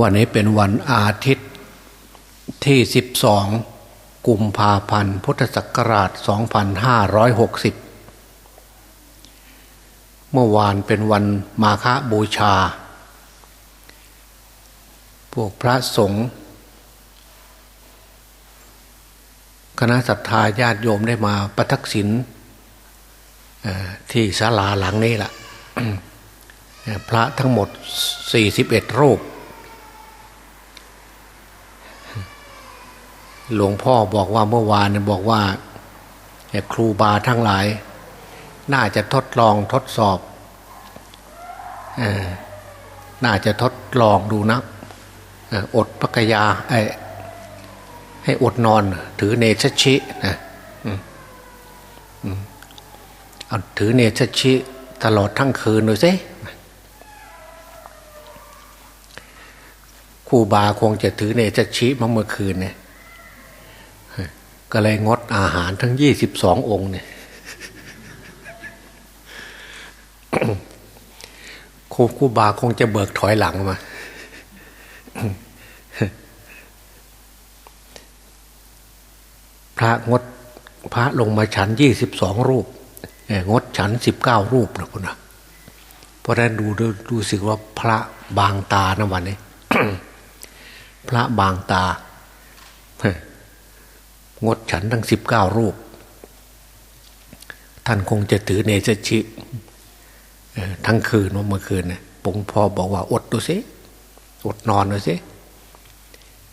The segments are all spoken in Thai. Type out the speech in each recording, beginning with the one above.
วันนี้เป็นวันอาทิตย์ที่ 12 กุมภาพันธ์ พุทธศักราช 2560 เมื่อวานเป็นวันมาฆบูชา พวกพระสงฆ์คณะศรัทธาญาติโยมได้มาประทักษิณที่ศาลาหลังนี้แหละพระทั้งหมด 41 รูป หลวงพ่อบอกว่าเมื่อวานบอกว่าครูบาทั้งหลาย น่าจะทดลองทดสอบน่าจะทดลองดูนะอดปักยาให้อดนอนถือเนชชินะเอาถือเนชชิตลอดทั้งคืนดูสิครูบาคงจะถือเนชชิมาเมื่อคืนเนี่ย ก็เลยงดอาหารทั้งยี่สิบสององค์เนี่ยครูครูบาคงจะเบิกถอยหลังมา พระงดพระลงมาฉันยี่สิบสองรูป งดฉันสิบเก้ารูปนะคุณนะเพราะนั้นดูดูดูสึกว่าพระบางตานะวันนี้ พระบางตา งดฉันทั้งสิบเก้ารูป ท่านคงจะถือเนจชิทั้งคืนว่าเมื่อคืนเนี่ยปงพ่อบอกว่าอดดูสิอดนอนดูสิ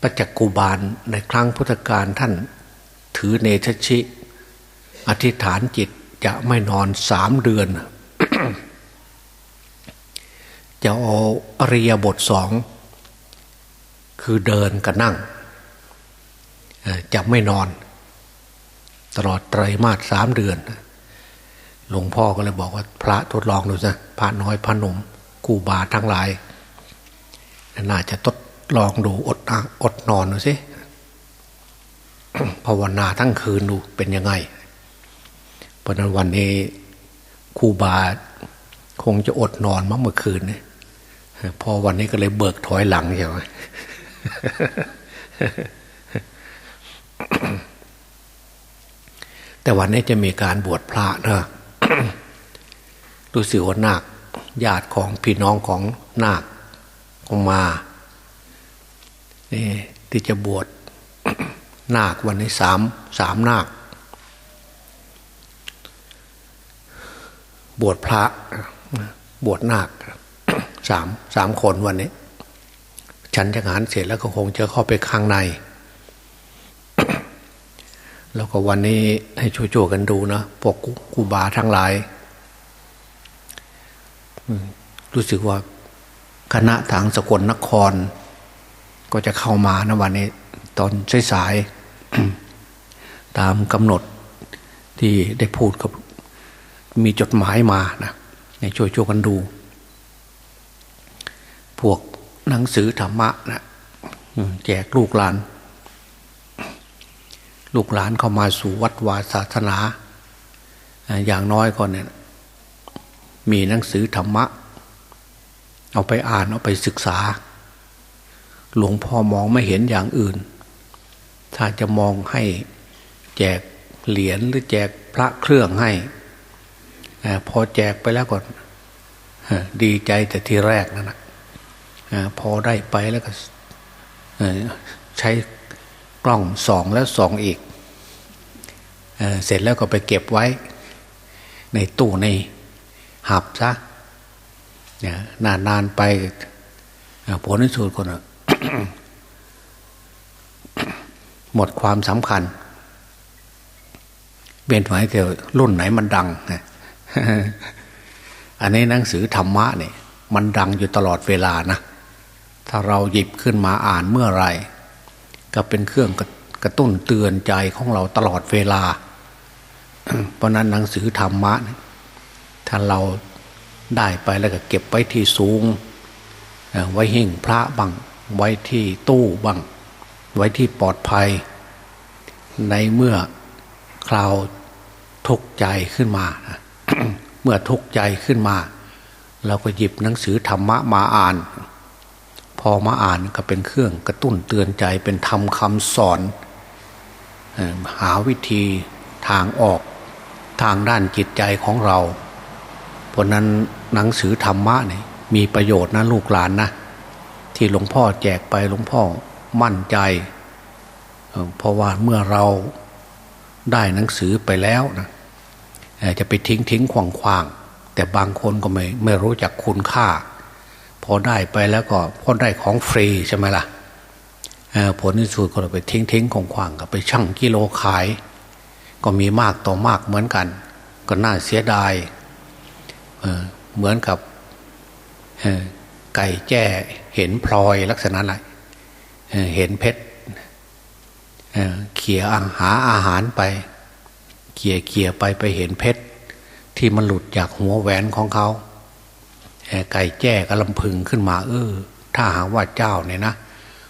พระจักกูบาลในครั้งพุทธกาลท่านถือเนชชิ อธิษฐานจิตจะไม่นอนสามเดือน จะเอาอริยบทสอง คือเดินกับนั่ง จะไม่นอน ตลอดไตรมาสสามเดือน หลวงพ่อก็เลยบอกว่า พระทดลองดูสิพระน้อยพระหนุ่มกูบาทั้งหลาย น่าจะทดลองดูอดอดนอนดูสิภาวนาทั้งคืนดูเป็นยังไงเพราะนั้นวันนี้ครูบาคงจะอดนอนมาเมื่อคืนเนี่ยพอวันนี้ก็เลยเบิกถอยหลังใช่ไหม แต่วันนี้จะมีการบวชพระนะรู้สึกว่านาคญาติของพี่น้องของนาคคงมานี่ที่จะบวชนาควันนี้สามสามนาค บวชพระ บวชนาคสามสามคนวันนี้ ฉันจะงานเสร็จแล้วก็คงจะเข้าไปข้างใน แล้วก็วันนี้ให้ช่วยๆกันดูนะพวกกูบาทั้งหลายรู้สึกว่าคณะทางสกลนคร ก็จะเข้ามานะวันนี้ ตอนสายๆตามกำหนดที่ได้พูดกับมีจดหมายมานะในช่วยช่วยกันดู พวกหนังสือธรรมะนะแจกลูกหลาน ลูกหลานเข้ามาสู่วัดวาศาสนา อย่างน้อยก่อนเนี่ยมีหนังสือธรรมะ เอาไปอ่านเอาไปศึกษา หลวงพ่อมองไม่เห็นอย่างอื่น ถ้าจะมองให้แจกเหรียญหรือแจกพระเครื่องให้พอแจกไปแล้วก่อนดีใจแต่ทีแรกนั่นนะพอได้ไปแล้วก็ใช้ กล้องสองแล้วสองอีกเสร็จแล้วก็ไปเก็บไว้ ในตู้ในหับซะนานนานไปผลที่สุดคนหมดความสำคัญเบียนหมายแต่ยวรุ่นไหนมันดังอันนี้หนังสือธรรมะเนี่ย มันดังอยู่ตลอดเวลานะ ถ้าเราหยิบขึ้นมาอ่านเมื่อไร ก็เป็นเครื่องกระตุ้นเตือนใจของเราตลอดเวลา เพราะนั้นหนังสือธรรมะถ้าเราได้ไปแล้วก็เก็บไว้ที่สูง ไว้หิ่งพระบังไว้ที่ตู้บังไว้ที่ปลอดภัย ในเมื่อคราวทุกข์ใจขึ้นมา เมื่อทุกข์ใจขึ้นมา เราก็หยิบหนังสือธรรมะมาอ่าน พอมาอ่านก็เป็นเครื่องกระตุ้นเตือนใจเป็นธรรมคำสอนหาวิธีทางออกทางด้านจิตใจของเรา เพราะนั้นหนังสือธรรมะนี่มีประโยชน์นะลูกหลานนะที่หลวงพ่อแจกไปหลวงพ่อมั่นใจ เพราะว่าเมื่อเราได้หนังสือไปแล้วนะจะไปทิ้งทิ้งขวางขวางแต่บางคนก็ไม่ไม่รู้จักคุณค่า อได้ไปแล้วก็พอได้ของฟรีใช่ไหมล่ะผลที่สุดก็ไปทิ้งทิ้งของขวางกับไปชั่งกิโลขาย ก็มีมากต่อมากเหมือนกัน ก็น่าเสียดายเเหมือนกับไก่แจ้เห็นพลอยลักษณะอะไรเห็นเพชรเขี่ยอาหาอาหารไปเขี่ยเขี่ยไปไปเห็นเพชรที่มันหลุดจากหัวแหวนของเขา ไก่แจ้ก็ลำพึงขึ้นมา เออ ถ้าหากว่าเจ้าเนี่ยนะ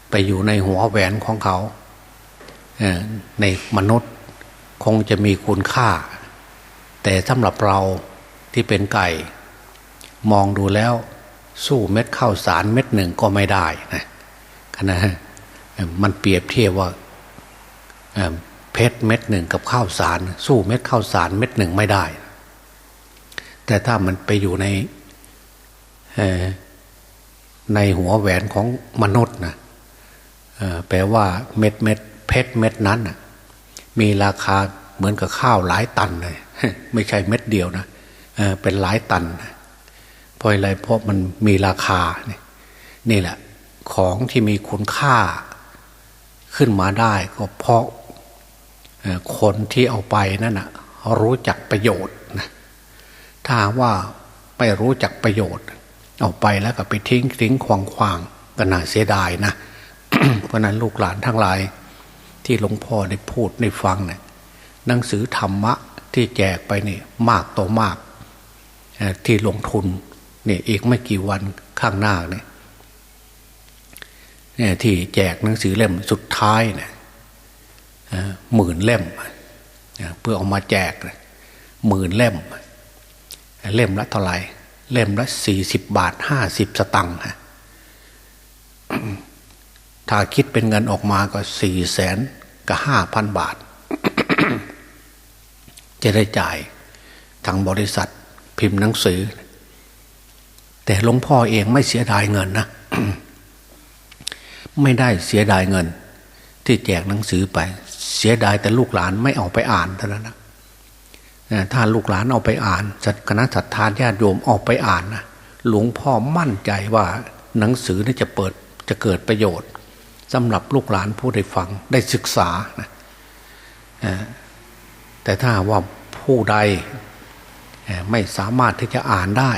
ไปอยู่ในหัวแหวนของเขาในมนุษย์คงจะมีคุณค่า แต่สำหรับเราที่เป็นไก่ มองดูแล้ว สู้เม็ดข้าวสารเม็ดหนึ่งก็ไม่ได้นะนะมันเปรียบเทียบว่าเพชรเม็ดหนึ่งกับข้าวสาร สู้เม็ดข้าวสารเม็ดหนึ่งไม่ได้ แต่ถ้ามันไปอยู่ใน ในหัวแหวนของมนุษย์นะแปลว่าเม็ดเม็ดเพชรเม็ดนั้นมีราคาเหมือนกับข้าวหลายตันเลยไม่ใช่เม็ดเดียวนะเป็นหลายตันเพราะอะไรเพราะมันมีราคานี่แหละ ของที่มีคุณค่าขึ้นมาได้ก็เพราะคนที่เอาไปนั่นนะรู้จักประโยชน์นะถ้าว่าไปรู้จักประโยชน์ เอาไปแล้วก็ไปทิ้งทิ้งควางควางก็น่าเสียดายนะเพราะนั้นลูกหลานทั้งหลาย ที่หลวงพ่อได้พูดได้ฟังเนะี่ยหนังสือธรรมะที่แจกไปนี่มากต่อมากที่ลงทุนเนี่ยอีกไม่กี่วันข้างหน้าเนี่ยเนี่ยที่แจกหนังสือเล่มสุดท้ายเนี่ยหมื่นเล่มเพื่อเอามาแจกหมื่นเล่ม เล่มละเท่าไหร่ เล่มละสี่สิบบาทห้าสิบสตังค์ถ้าคิดเป็นเงินออกมาก็สี่แสนกับห้าพันบาท จะได้จ่ายทางบริษัทพิมพ์หนังสือ แต่หลวงพ่อเองไม่เสียดายเงินนะ ไม่ได้เสียดายเงิน ที่แจกหนังสือไป เสียดายแต่ลูกหลานไม่เอาไปอ่านเท่านั้นนะ ถ้าลูกหลานเอาไปอ่านคณะสัตยาญาติโยมออกไปอ่านนะหลวงพ่อมั่นใจว่าหนังสือนี่จะเปิดจะเกิดประโยชน์สำหรับลูกหลานผู้ได้ฟังได้ศึกษานะแต่ถ้าว่าผู้ใดไม่สามารถที่จะอ่านได้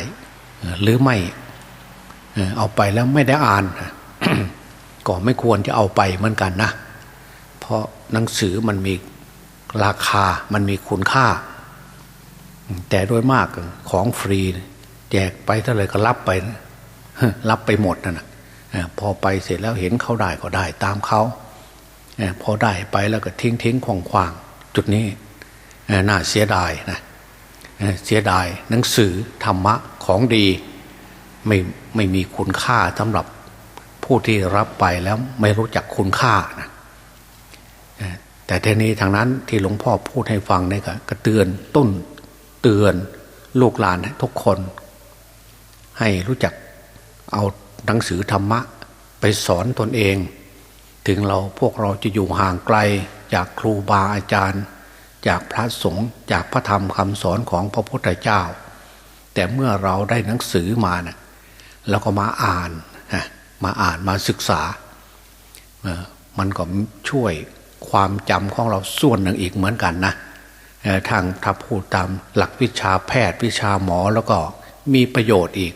หรือไม่เอาไปแล้วไม่ได้อ่าน ก็ไม่ควรจะเอาไปเหมือนกันนะ เพราะหนังสือมันมีราคามันมีคุณค่า แต่โดยมากของฟรี แจกไปเท่าไรก็รับไปรับไปหมดนั่นนะพอไปเสร็จแล้วเห็นเขาได้ก็ได้ตามเขาพอได้ไปแล้วก็ทิ้งทิ้งควงควางจุดนี้น่าเสียดายนะเสียดายหนังสือธรรมะของดีไม่ไม่มีคุณค่าสำหรับผู้ที่รับไปแล้วไม่รู้จักคุณค่านะแต่ทีนี้ทางนั้นที่หลวงพ่อพูดให้ฟังนี่ก็เตือนต้น เตือนลูกหลานทุกคน ให้รู้จักเอาหนังสือธรรมะไปสอนตนเอง ถึงเราพวกเราจะอยู่ห่างไกล จากครูบาอาจารย์ จากพระสงฆ์จากพระธรรมคำสอนของพระพุทธเจ้า แต่เมื่อเราได้หนังสือมาเนะ่ยเราก็มาอ่านมาอ่านมาศึกษา มันก็ช่วยความจำของเราส่วนหนึ่งอีกเหมือนกันนะ ทางถ้าพูดตามหลักวิชาแพทย์วิชาหมอแล้วก็มีประโยชน์อีก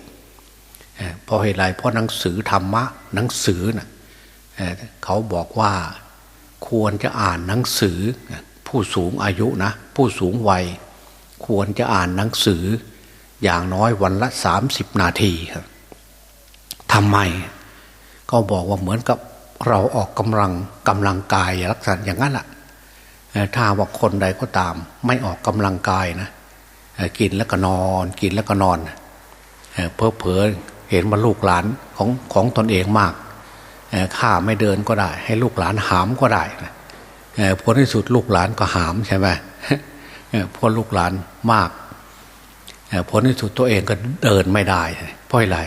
เพราะเหตุไรเพราะหนังสือธรรมะหนังสือนะ่ะเขาบอกว่าควรจะอ่านหนังสือผู้สูงอายุนะ ผู้สูงวัย ควรจะอ่านหนังสือ อย่างน้อยวันละสามสิบนาทีครับทำไม ก็บอกว่าเหมือนกับเราออกกำลังกำลังกายลักษณะอย่างนั้นแหละ ถ้าว่าคนใดก็ตาม ไม่ออกกำลังกายนะกินแล้วก็นอน กินแล้วก็นอนเพอเพอเห็นว่าลูกหลานของของตนเองมากข้าไม่เดินก็ได้ ให้ลูกหลานหามก็ได้ผลที่สุดลูกหลานก็หามใช่ไหมเพราะลูกหลานมากผลที่สุดตัวเองก็เดินไม่ได้ เพราะอะไร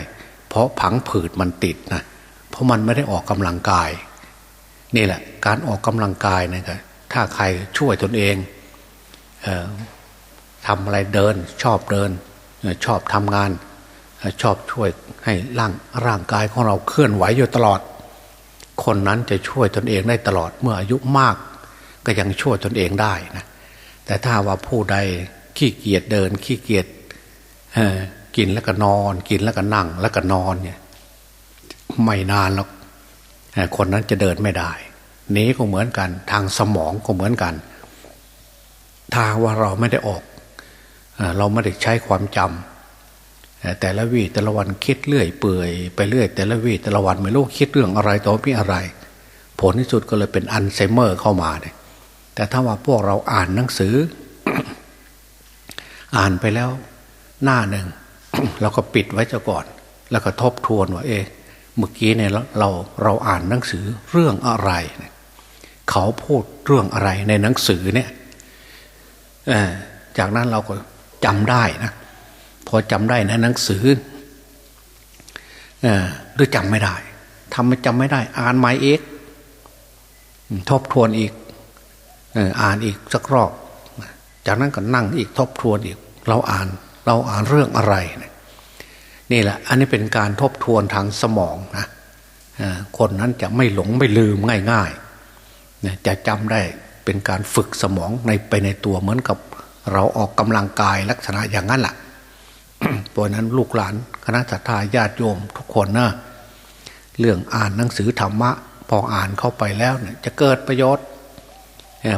เพราะผังผืดมันติดนะเพราะมันไม่ได้ออกกำลังกาย นี่แหละ การออกกำลังกายนะครับ ถ้าใครช่วยตนเองเออทำอะไรเดิน ชอบเดิน ชอบทำงาน ชอบช่วยให้ร่างร่างกายของเราเคลื่อนไหวอยู่ตลอด คนนั้นจะช่วยตนเองได้ตลอดเมื่ออายุมาก ก็ยังช่วยตนเองได้นะแต่ถ้าว่าผู้ใดขี้เกียจเดิน ขี้เกียจกินแล้วก็นอน กินแล้วก็นั่งแล้วก็นอนเนี่ยไม่นานหรอกคนนั้นจะเดินไม่ได้ นี้ก็เหมือนกัน ทางสมองก็เหมือนกัน ถ้าว่าเราไม่ได้ออก เราไม่ได้ใช้ความจำแต่ละวีแต่ละวันคิดเรื่อยเปื่อยไปเรื่อย แต่ละวีแต่ละวันไม่รู้คิดเรื่องอะไรต่อมีอะไร ผลที่สุดก็เลยเป็นอัลไซเมอร์เข้ามาเนี่ยแต่ถ้าว่าพวกเราอ่านหนังสือ อ่านไปแล้วหน้าหนึ่งเราก็ปิดไว้จะก่อน แล้วก็ทบทวนว่าเอ๊เมื่อกี้เนี่ยเราเราอ่านหนังสือเรื่องอะไร เขาพูดเรื่องอะไรในหนังสือเนี่ยจากนั้นเราก็จำได้นะพอจำได้ในหนังสือหรือจำไม่ได้ทำไม่จำไม่ได้ อ่านไม่เอกทบทวนอีกอ่านอีกสักรอบจากนั้นก็นั่งอีกทบทวนอีก เราอ่านเราอ่านเรื่องอะไร นี่แหละ อันนี้เป็นการทบทวนทางสมองนะคนนั้นจะไม่หลงไม่ลืมง่าย ๆ จะจำได้เป็นการฝึกสมองในไปในตัวเหมือนกับเราออกกำลังกายลักษณะอย่างนั้นแหละเพราะนั้นลูกหลานคณะสัตยาญาติโยมทุกคนนะเรื่องอ่านหนังสือธรรมะ พออ่านเข้าไปแล้วเนี่ยจะเกิดประโยชน์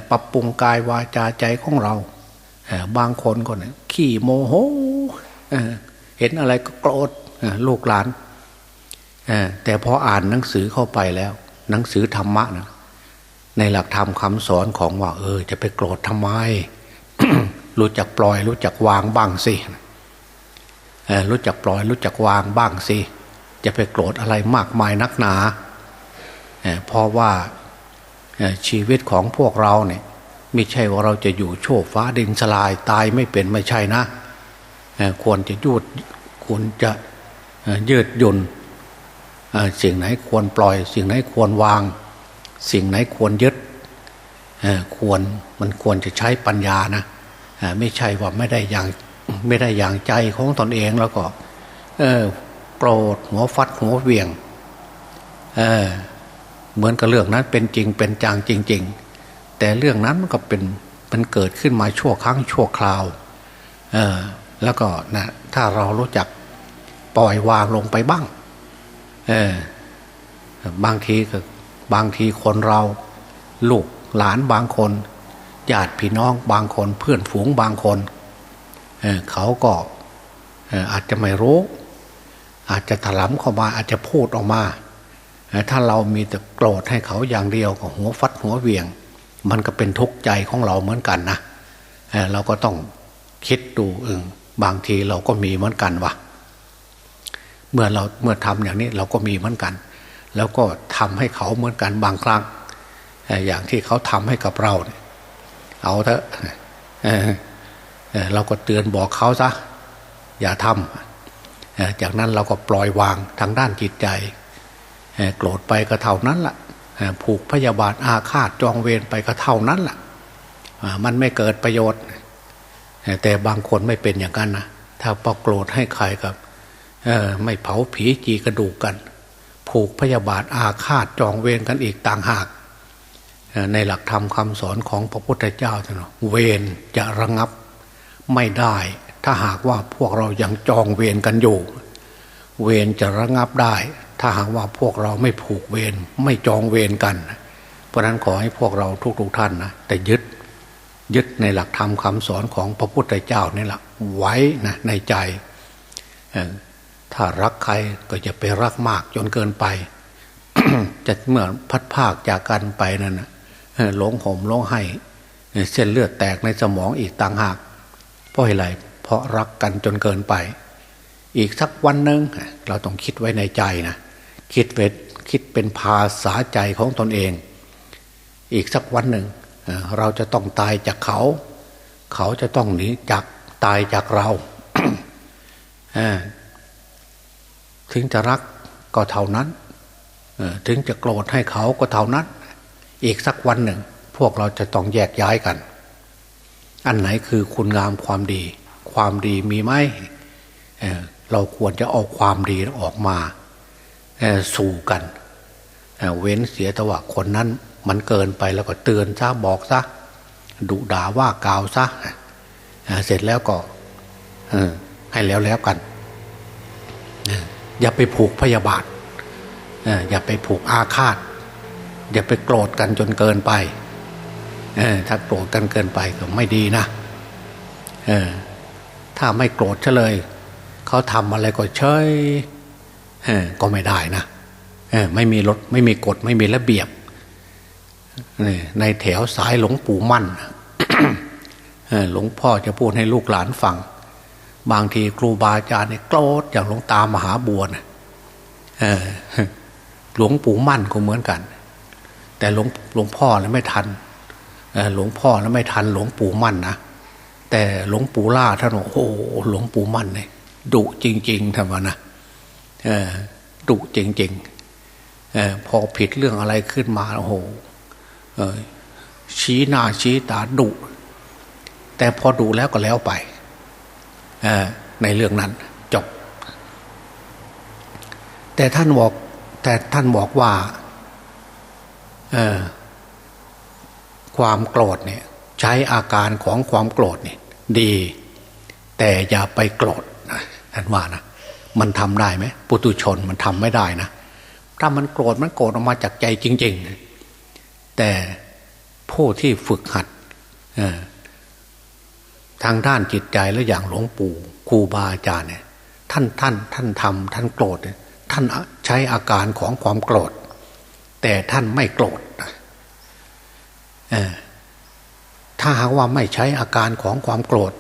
ปรับปรุงกายวาจาใจของเรา บางคนก็เนี่ยขี้โมโหเห็นอะไรก็โกรธลูกหลานแต่พออ่านหนังสือเข้าไปแล้ว หนังสือธรรมะนะ ในหลักธรรมคำสอนของว่า เออ จะไปโกรธทำไม รู้จักปล่อย รู้จักวางบ้างสิรู้จักปล่อย รู้จักวางบ้างสิ จะไปโกรธอะไรมากมายนักหนาเพราะว่าชีวิตของพวกเราเนี่ยไม่ใช่ว่าเราจะอยู่โชคฟ้าดินสลายตายไม่เป็นไม่ใช่นะควรจะยุดควรจะยืดหยุ่นสิ่งไหนควรปล่อย สิ่งไหนควรวาง สิ่งไหนควรยึดควรมันควรจะใช้ปัญญานะไม่ใช่ว่าไม่ได้อย่างไม่ได้อย่างใจของตนเองแล้วก็โกรธหัวฟัดหัวเวียงเเหมือนกับเรื่องนั้นเป็นจริงเป็นจางจริง ๆ แต่เรื่องนั้นมันก็เป็นมันเกิดขึ้นมาชั่วครั้งชั่วคราวแล้วก็นะถ้าเรารู้จักปล่อยวางลงไปบ้างบางทีก็ บางทีคนเรา ลูกหลานบางคนญาติพี่น้องบางคนเพื่อนฝูงบางคนเเขาก็อาจจะไม่รู้ อาจจะถลำเข้ามาอาจจะพูดออกมาถ้าเรามีแต่โกรธให้เขาอย่างเดียวก็หัวฟัดหัวเวียง มันก็เป็นทุกข์ใจของเราเหมือนกันนะเราก็ต้องคิดดูเออบางทีเราก็มีเหมือนกันวะเมื่อเราเมื่อทำอย่างนี้เราก็มีเหมือนกัน แล้วก็ทำให้เขาเหมือนกันบางครั้งอย่างที่เขาทำให้กับเราเนี่ยเอาเถอะเราก็เตือนบอกเขาซะอย่าทำจากนั้นเราก็ปล่อยวางทางด้านจิตใจ โกรธไปก็เท่านั้นละ่ะผูกพยาบาทอาฆาตจองเวรไปก็เท่านั้นละ่ะมันไม่เกิดประโยชน์ แต่บางคนไม่เป็นอย่างนั้นนะถ้าปโกรธให้ใครกับไม่เผาผีจีกระดูกกัน ผูกพยาบาทอาฆาตจองเวรกันอีกต่างหาก ในหลักธรรมคำสอนของพระพุทธเจ้าท่านเวรจะระงับไม่ได้ ถ้าหากว่าพวกเรายังจองเวรกันอยู่ เวรจะระงับได้ ถ้าหากว่าพวกเราไม่ผูกเวรไม่จองเวรกัน เพราะนั้นขอให้พวกเราทุกๆท่านนะแต่ยึดยึดในหลักธรรมคำสอนของพระพุทธเจ้านี่แหละไว้นะในใจ ถ้ารักใครก็จะไปรักมากจนเกินไปจะเมื่อพัดภาคจากกันไปนั่นหลงห่มหลงให้เส้นเลือดแตกในสมองอีกต่างหาก เพราะอะไรเพราะรักกันจนเกินไป อีกสักวันหนึ่งเราต้องคิดไว้ในใจนะคิดเวทคิดเป็นภาษาใจของตนเอง อีกสักวันหนึ่งเราจะต้องตายจากเขา เขาจะต้องหนีจากตายจากเรา ถึงจะรักก็เท่านั้นถึงจะโกรธให้เขาก็เท่านั้น อีกสักวันหนึ่ง พวกเราจะต้องแยกย้ายกัน อันไหนคือคุณงามความดี ความดีมีไหมเเราควรจะเอาความดีออกมาสู่กันเเว้นเสียแต่ว่าคนนั้นมันเกินไปแล้วก็เตือนซะบอกซะดุด่าว่ากล่าวซะเสร็จแล้วก็ให้แล้วแล้วกัน อย่าไปผูกพยาบาทอย่าไปผูกอาฆาต อย่าไปโกรธกันจนเกินไปถ้าโกรธกันเกินไปก็ไม่ดีนะถ้าไม่โกรธเฉลยเขาทำอะไรก็เฉยก็ไม่ได้นะไม่มีรถไม่มีกฎไม่มีระเบียบในแถวสายหลวงปู่มั่นหลวงพ่อจะพูดให้ลูกหลานฟัง บางทีครูบาอาจารย์เนี่ยโกรธอย่างหลวงตามหาบัวนะหลวงปู่มั่นก็เหมือนกัน แต่หลวงหลวงพ่อแล้วไม่ทันหลวงพ่อแล้วไม่ทันหลวงปู่มั่นนะแต่หลวงปู่ล่าท่านโอ้โหหลวงปู่มั่นเนี่ยดุจริงๆทำไมนะดุจริงๆพอผิดเรื่องอะไรขึ้นมาโอ้โหชี้หน้าชี้ตาดุแต่พอดูแล้วก็แล้วไป ในเรื่องนั้นจบ แต่ท่านบอกแต่ท่านบอกว่าความโกรธเนี่ยใช้อาการของความโกรธเนี่ยดี แต่อย่าไปโกรธท่านว่านะมันทำได้ไหมปุตุชนมันทำไม่ได้นะถ้ามันโกรธมันโกรธออกมาจากใจจริง ๆ แต่ผู้ที่ฝึกหัด ทางด้านจิตใจและอย่างหลวงปู่ครูบาอาจารย์เนี่ยท่านท่านท่านทำท่านโกรธท่านใช้อาการของความโกรธ แต่ท่านไม่โกรธถ้าหากว่าไม่ใช้อาการของความโกรธ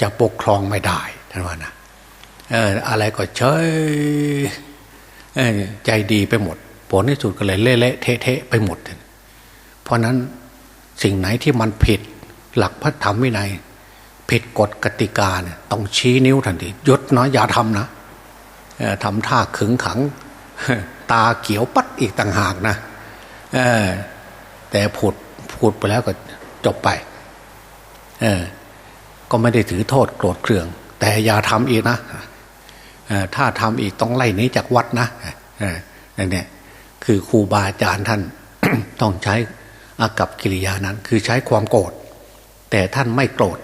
จะปกครองไม่ได้ท่านว่านะอะไรก็เฉยใจดีไปหมด ผลที่สุดก็เลยเละเทะไปหมด เพราะนั้นสิ่งไหนที่มันผิดหลักพระธรรมวินัย ผิดกฎกติกาเนี่ยต้องชี้นิ้วทันทียศนะอย่าทำนะทำท่าขึงขัง ตาเขียวปัดอีกต่างหากนะแต่พูดพูดไปแล้วก็จบไปก็ไม่ได้ถือโทษโกรธเครื่อง แต่อย่าทำอีกนะถ้าทำอีกต้องไล่นี้จากวัดนะเนี่ยคือครูบาอาจารย์ท่านต้องใช้อากับกิริยานั้น คือใช้ความโกรธแต่ท่านไม่โกรธ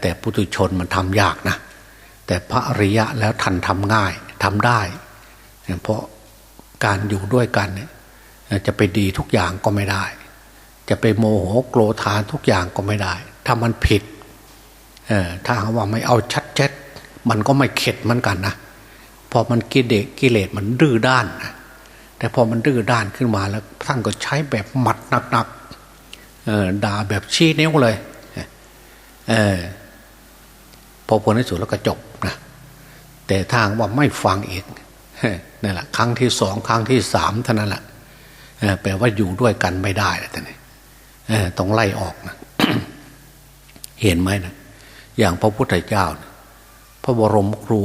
แต่ปุถุชนมันทำยากนะ แต่พระอริยะแล้วท่านทำง่ายทำได้ เพราะการอยู่ด้วยกันเนี่ยจะไปดีทุกอย่างก็ไม่ได้ จะไปโมโหโกรธานทุกอย่างก็ไม่ได้ ถ้ามันผิดถ้าหาว่าไม่เอาชัดเจดมันก็ไม่เข็ดเหมือนกันนะพอมันกิเลสกิเลสมันดื้อด้านนะแต่พอมันดื้อด้านขึ้นมาแล้วท่านก็ใช้แบบหมัดหนักๆด่าแบบชี้นิ้วเลย เออพอผลที่สุดแล้วก็จบนะแต่ทางว่าไม่ฟังอีกนั่นแหละครั้งที่สองครั้งที่สามเท่านั้นแหละแปลว่าอยู่ด้วยกันไม่ได้แล้วท่นนี่ต้องไล่ออกนะเห็นไหมนะอย่างพระพุทธเจ้านะพระบรมครู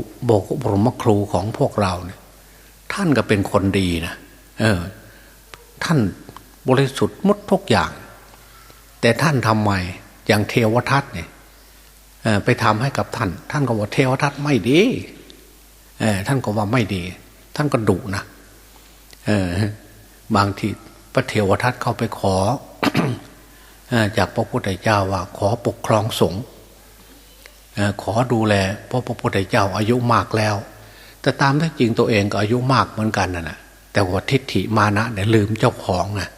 บรมครูของพวกเราเนี่ย ท่านก็เป็นคนดีนะเออ ท่านบริสุทธิ์มดทุกอย่าง แต่ท่านทำไม อย่างเทวทัตเนี่ยไปทำให้กับท่าน ท่านก็ว่าเทวทัตไม่ดีท่านก็ว่าไม่ดี ท่านก็ดุนะบางทีพระเทวทัตเข้าไปขอจากพระพุทธเจ้าว่าขอปกครองสงฆ์ขอดูแลเพราะพระพุทธเจ้าอายุมากแล้ว แต่ตามที่จริงตัวเองก็อายุมากเหมือนกันนะนะแต่ว่าทิฏฐิมานะเนี่ยลืมเจ้าของนะ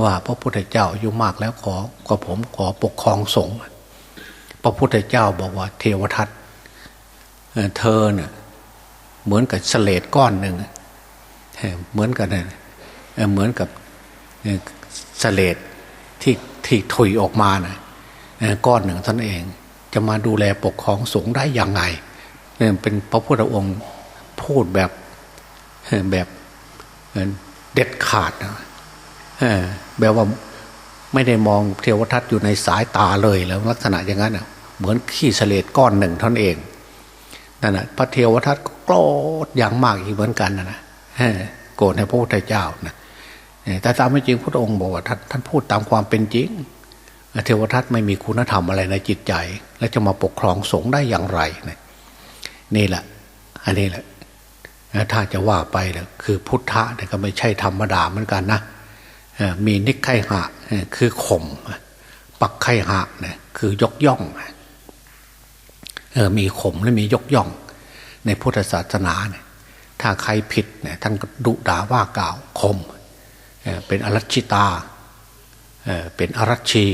ว่าพระพุทธเจ้าอายุมากแล้วขอขอผมขอปกครองสงฆ์พระพุทธเจ้าบอกว่าเทวทัตเธอเนี่ยเหมือนกับเสลดก้อนหนึ่งเหมือนกันเนี่ยเหมือนกับเสลดที่ที่ถุยออกมานะก้อนหนึ่งท่านเอง จะมาดูแลปกครองสงฆ์ได้อย่างไงเนี่ยเป็นพระพุทธองค์พูดแบบแบบเด็ดขาดนะ แบบว่าไม่ได้มองเทวทัตอยู่ในสายตาเลยแล้วลักษณะอย่างนั้นเหมือนขี้เสลดก้อนหนึ่งท่านเองนั่นแหะพระเทวทัตก็โกรธอย่างมากอีกเหมือนกันนะนะโกรธในพระพุทธเจ้านะแต่ตามไม่จริงพระองค์บอกว่าท่านท่านพูดตามความเป็นจริงเทวทัตไม่มีคุณธรรมอะไรในจิตใจ แล้วจะมาปกครองสงฆ์ได้อย่างไรนี่แหละ อันนี้แหละถ้าจะว่าไปเลยคือพุทธะเนี่ยก็ไม่ใช่ธรรมดาเหมือนกันนะ มีนิกไขหะคือข่มปักไขหะนีคือยกย่องมีข่มและมียกย่อง ในพุทธศาสนาเนี่ยถ้าใครผิดเนี่ยท่านดุด่าว่ากล่าวข่มเป็นอรัชิตาเป็นอรัชี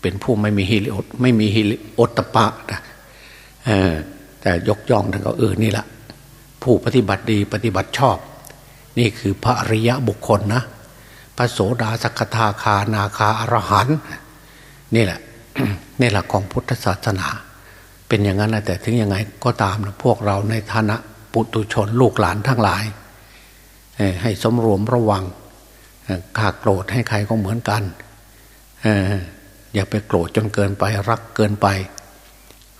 เป็นผู้ไม่มีฮิริไม่มีฮิริโอตปะนะแต่ยกย่องท่านก็เออนี่แหละผู้ปฏิบัติดีปฏิบัติชอบ นี่คือพระอริยะบุคคลนะ พระโสดาสกทาคานาคาอรหันนี่แหละนี่แหละของพุทธศาสนา เป็นอย่างนั้นนะแต่ถึงยังไงก็ตามนะพวกเราในฐานะปุตุชนลูกหลานทั้งหลาย ให้สมรวมระวังขาโกรธให้ใครก็เหมือนกันอย่าไปโกรธจนเกินไปรักเกินไป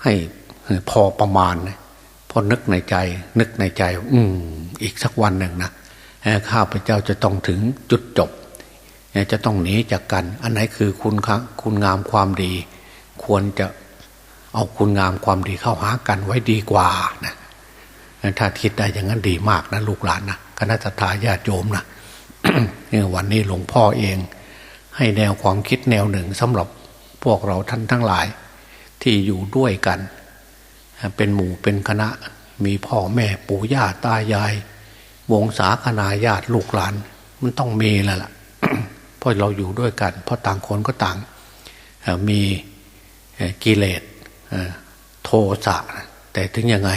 ให้พอประมาณพอนึกในใจ นึกในใจ อืมอีกสักวันหนึ่งนะข้าพเจ้าจะต้องถึงจุดจบ จะต้องหนีจากกัน อันไหนคือคุณคุณงามความดี ควรจะเอาคุณงามความดีเข้าหากันไว้ดีกว่านะถ้าคิดได้อย่างนั้นดีมากนะลูกหลานนะคณะทาญาติโยมนะวันนี้หลวงพ่อเอง ให้แนวความคิดแนวหนึ่งสำหรับพวกเราท่านทั้งหลาย ที่อยู่ด้วยกัน เป็นหมู่เป็นคณะมีพ่อแม่ปู่ย่าตายาย วงศาคณาญาติลูกหลาน มันต้องมีแล้วล่ะ เพราะเราอยู่ด้วยกัน เพราะต่างคนก็ต่างมีกิเลสโทสะแต่ถึงยังไง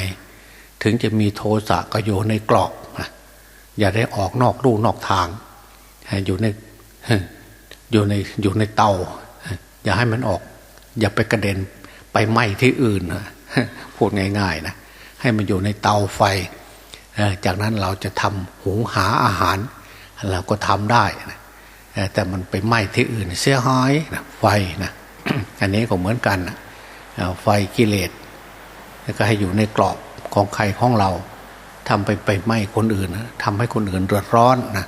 ถึงจะมีโทสะก็อยู่ในกรอบอย่าได้ออกนอกลู่นอกทาง อยู่ในอยู่ในอยู่ในเตา อย่าให้มันออก อย่าไปกระเด็นไปไหม้ที่อื่นพูดง่ายๆนะให้มันอยู่ในเตาไฟ จากนั้นเราจะทำหุงหาอาหาร เราก็ทำได้นะ แต่มันไปไหม้ที่อื่นเสียหายนะไฟนะอันนี้ก็เหมือนกันนะไฟกิเลสก็ให้อยู่ในกรอบของใครของเราทำไปไปไหม้คนอื่นนะทำให้คนอื่นเดือดร้อนนะ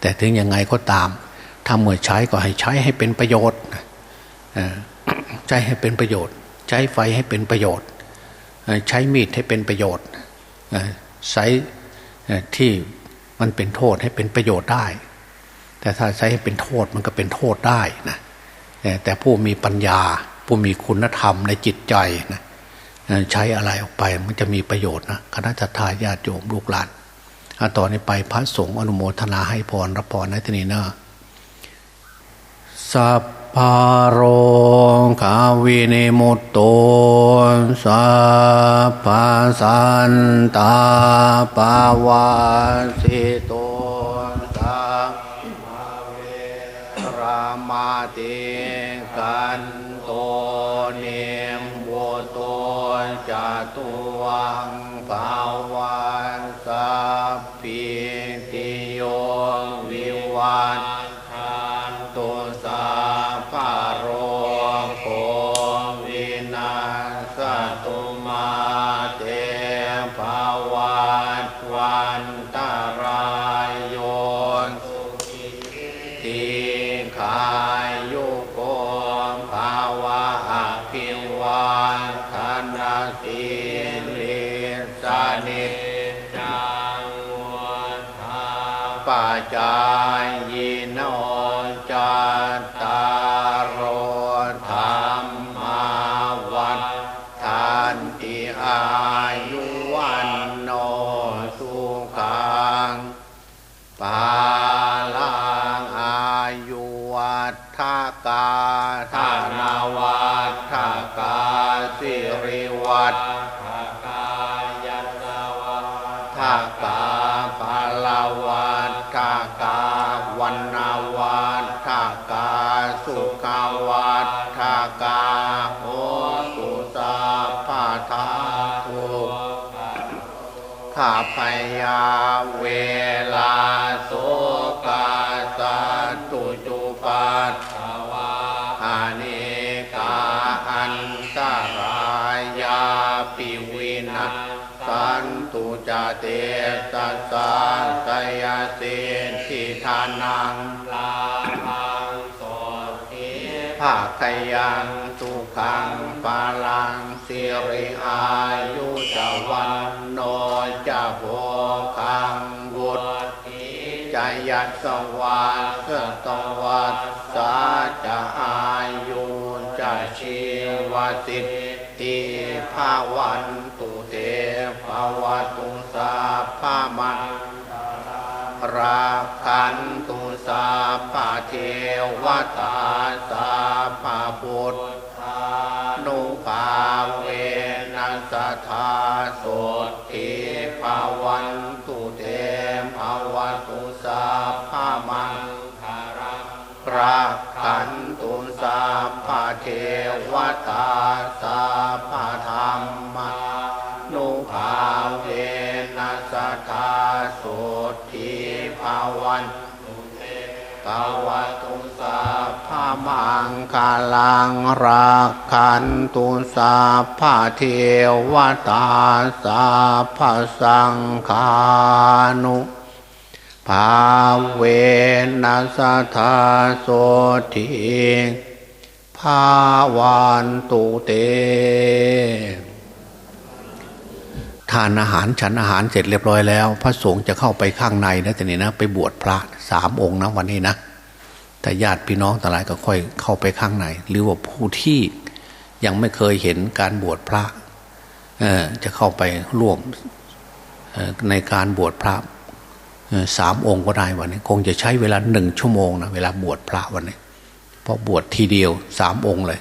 แต่ถึงยังไงก็ตามทำเมื่อใช้ก็ให้ใช้ให้เป็นประโยชน์ใช้ให้เป็นประโยชน์ ใช้ไฟให้เป็นประโยชน์ ใช้มีดให้เป็นประโยชน์ใช้ที่มันเป็นโทษให้เป็นประโยชน์ได้ แต่ถ้าใช้ให้เป็นโทษมันก็เป็นโทษได้นะแต่ผู้มีปัญญา ผู้มีคุณธรรมในจิตใจนะใช้อะไรออกไปมันจะมีประโยชน์นะคณะทาญาติโยมลูกหลานต่อนนี้ไปพระสงฆ์อนุโมทนาให้พรรับพรในที่นี้นะสัพพโรคาวินิมุตโตสัพพสันตาปาวาสิโต ติกันโตเนมโวโตจตุวังภาวาสัพพิติโยวิวัต ขพยาเวลาสุกาสาตุจุปัสถวาอานกาอันตรายาปิวินาสันตุจเตสัสสะสยเสนทิทานังลาภังสติภาคยังสุขังปาลังสิริอายุจวัน ยัสสวัสตวัสสาจะอายุจะชีวสิทธิภาวันตุเตภาวตุสาภามันราคันตุสาภาเทวตาสาภาพุทธานุภาเวนัสธาโสติ เทวตาสาภาธรรมนุภาเวนัสธาโสทีภาวันภาวตุสาภามังคาลังรักขันตุสาภาเทวตาสาภาสังฆานุภาเวนัสธาโสทิ ภาวันตุเต ทานอาหารฉันอาหารเสร็จเรียบร้อยแล้ว พระสงฆ์จะเข้าไปข้างในนะแต่นี่นะ ไปบวชพระสามองค์นะวันนี้นะแต่ญาติพี่น้องต่างหลายก็ค่อยเข้าไปข้างใน หรือว่าผู้ที่ยังไม่เคยเห็นการบวชพระจะเข้าไปร่วมในการบวชพระสามองค์ก็ได้วันนี้ คงจะใช้เวลาหนึ่งชั่วโมงนะเวลาบวชพระวันนี้ พราะบวชทีเดียวสามองค์เลย